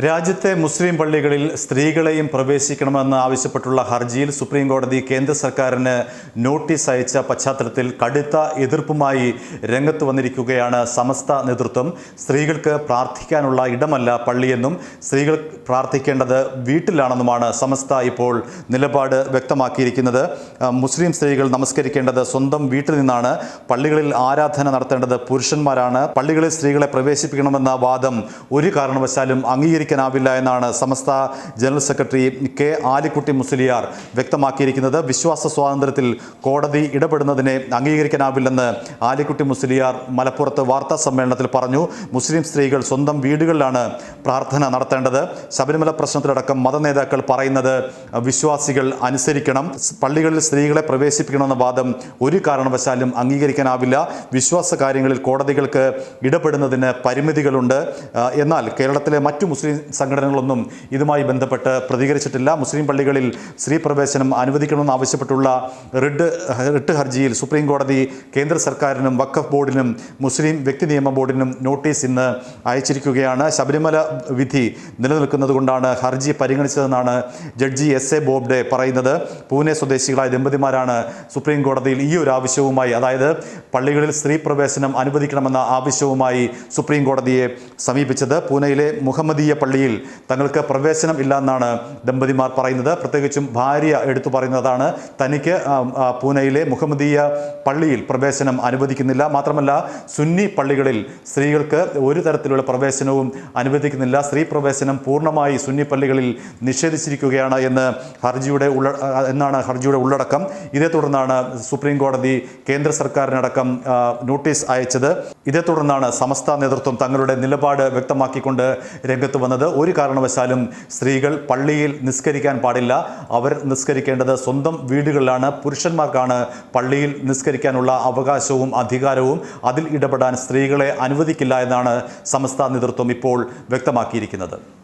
രാജ്യത്തെ മുസ്ലിം പള്ളികളിൽ സ്ത്രീകളെയും പ്രവേശിക്കണമെന്ന് ആവശ്യപ്പെട്ടുള്ള ഹർജിയിൽ സുപ്രീം കോടതി കേന്ദ്ര സർക്കാരിന് നോട്ടീസ് അയച്ച പശ്ചാത്തലത്തിൽ കടുത്ത എതിർപ്പുമായി രംഗത്ത് വന്നിരിക്കുകയാണ് സമസ്ത നേതൃത്വം. സ്ത്രീകൾക്ക് പ്രാർത്ഥിക്കാനുള്ള ഇടമല്ല പള്ളിയെന്നും സ്ത്രീകൾ പ്രാർത്ഥിക്കേണ്ടത് വീട്ടിലാണെന്നുമാണ് സമസ്ത ഇപ്പോൾ നിലപാട് വ്യക്തമാക്കിയിരിക്കുന്നത്. മുസ്ലിം സ്ത്രീകൾ നമസ്കരിക്കേണ്ടത് സ്വന്തം വീട്ടിൽ നിന്നാണ്. പള്ളികളിൽ ആരാധന നടത്തേണ്ടത് പുരുഷന്മാരാണ്. പള്ളികളിൽ സ്ത്രീകളെ പ്രവേശിപ്പിക്കണമെന്ന വാദം ഒരു കാരണവശാലും അംഗീകരിക്കാനാവില്ല എന്നാണ് Samastha general secretary K Alikutty Musliyar വ്യക്തമാക്കിയിരിക്കുന്നത്. വിശ്വാസ സ്വാതന്ത്ര്യത്തിൽ കോടതി ഇടപെടുന്നതിനെ അംഗീകരിക്കാനാവില്ലെന്ന് ആലിക്കുട്ടി മുസ്ലിയാർ മലപ്പുറത്ത് വാർത്താ സമ്മേളനത്തിൽ പറഞ്ഞു. മുസ്ലിം സ്ത്രീകൾ സ്വന്തം വീടുകളിലാണ് പ്രാർത്ഥന നടത്തേണ്ടത്. ശബരിമല പ്രശ്നത്തിലടക്കം മതനേതാക്കൾ പറയുന്നത് വിശ്വാസികൾ അനുസരിക്കണം. പള്ളികളിൽ സ്ത്രീകളെ പ്രവേശിപ്പിക്കണമെന്ന വാദം ഒരു കാരണവശാലും അംഗീകരിക്കാനാവില്ല. വിശ്വാസ കാര്യങ്ങളിൽ കോടതികൾക്ക് ഇടപെടുന്നതിന് പരിമിതികളുണ്ട്. എന്നാൽ കേരളത്തിലെ മറ്റു മുസ്ലിം സംഘടനകളൊന്നും ഇതുമായി ബന്ധപ്പെട്ട് പ്രതികരിച്ചിട്ടില്ല. മുസ്ലിം പള്ളികളിൽ സ്ത്രീ പ്രവേശനം അനുവദിക്കണമെന്ന് ആവശ്യപ്പെട്ടുള്ള റിഡ് റിട്ട് ഹർജിയിൽ സുപ്രീം കോടതി കേന്ദ്ര സർക്കാരിനും വഖഫ് ബോർഡിനും മുസ്ലിം വ്യക്തി നിയമ ബോർഡിനും നോട്ടീസ് ഇന്ന് അയച്ചിരിക്കുകയാണ്. ശബരിമല വിധി നിലനിൽക്കുന്നതുകൊണ്ടാണ് ഹർജി പരിഗണിച്ചതെന്നാണ് ജഡ്ജി എസ് എ ബോബ്ഡെ പറയുന്നത്. പൂനെ സ്വദേശികളായ ദമ്പതിമാരാണ് സുപ്രീം കോടതിയിൽ ഈ ഒരു ആവശ്യവുമായി അതായത് പള്ളികളിൽ സ്ത്രീ പ്രവേശനം അനുവദിക്കണമെന്ന ആവശ്യവുമായി സുപ്രീം കോടതിയെ സമീപിച്ചത്. പൂനെയിലെ മുഹമ്മദീയ പള്ളിയിൽ തങ്ങൾക്ക് പ്രവേശനം ഇല്ല എന്നാണ് ദമ്പതിമാർ പറയുന്നത്. പ്രത്യേകിച്ചും ഭാര്യ എടുത്തു പറയുന്നതാണ്. തനിക്ക് പൂനെയിലെ മുഹമ്മദീയ പള്ളിയിൽ പ്രവേശനം അനുവദിക്കുന്നില്ല. മാത്രമല്ല സുന്നി പള്ളികളിൽ സ്ത്രീകൾക്ക് ഒരു തരത്തിലുള്ള പ്രവേശനവും അനുവദിക്കുന്നില്ല. സ്ത്രീ പ്രവേശനം പൂർണമായി സുന്നി പള്ളികളിൽ നിഷേധിച്ചിരിക്കുകയാണ് എന്ന് ഹർജിയുടെ ഉള്ള എന്നാണ് ഹർജിയുടെ ഉള്ളടക്കം. ഇതേ തുടർന്നാണ് സുപ്രീം കോടതി കേന്ദ്ര സർക്കാരിനടക്കം നോട്ടീസ് അയച്ചത്. ഇതേ തുടർന്നാണ് സമസ്ത നേതൃത്വം തങ്ങളുടെ നിലപാട് വ്യക്തമാക്കിക്കൊണ്ട് രംഗത്ത് വന്നത്. ഒരു കാരണവശാലും സ്ത്രീകൾ പള്ളിയിൽ നിസ്കരിക്കാൻ പാടില്ല. അവർ നിസ്കരിക്കേണ്ടത് സ്വന്തം വീടുകളിലാണ്. പുരുഷന്മാർക്കാണ് പള്ളിയിൽ നിസ്കരിക്കാനുള്ള അവകാശവും അധികാരവും. അതിൽ ഇടപെടാൻ സ്ത്രീകളെ അനുവദിക്കില്ല എന്നാണ് സമസ്ത നേതൃത്വം ഇപ്പോൾ വ്യക്തമാക്കിയിരിക്കുന്നത്.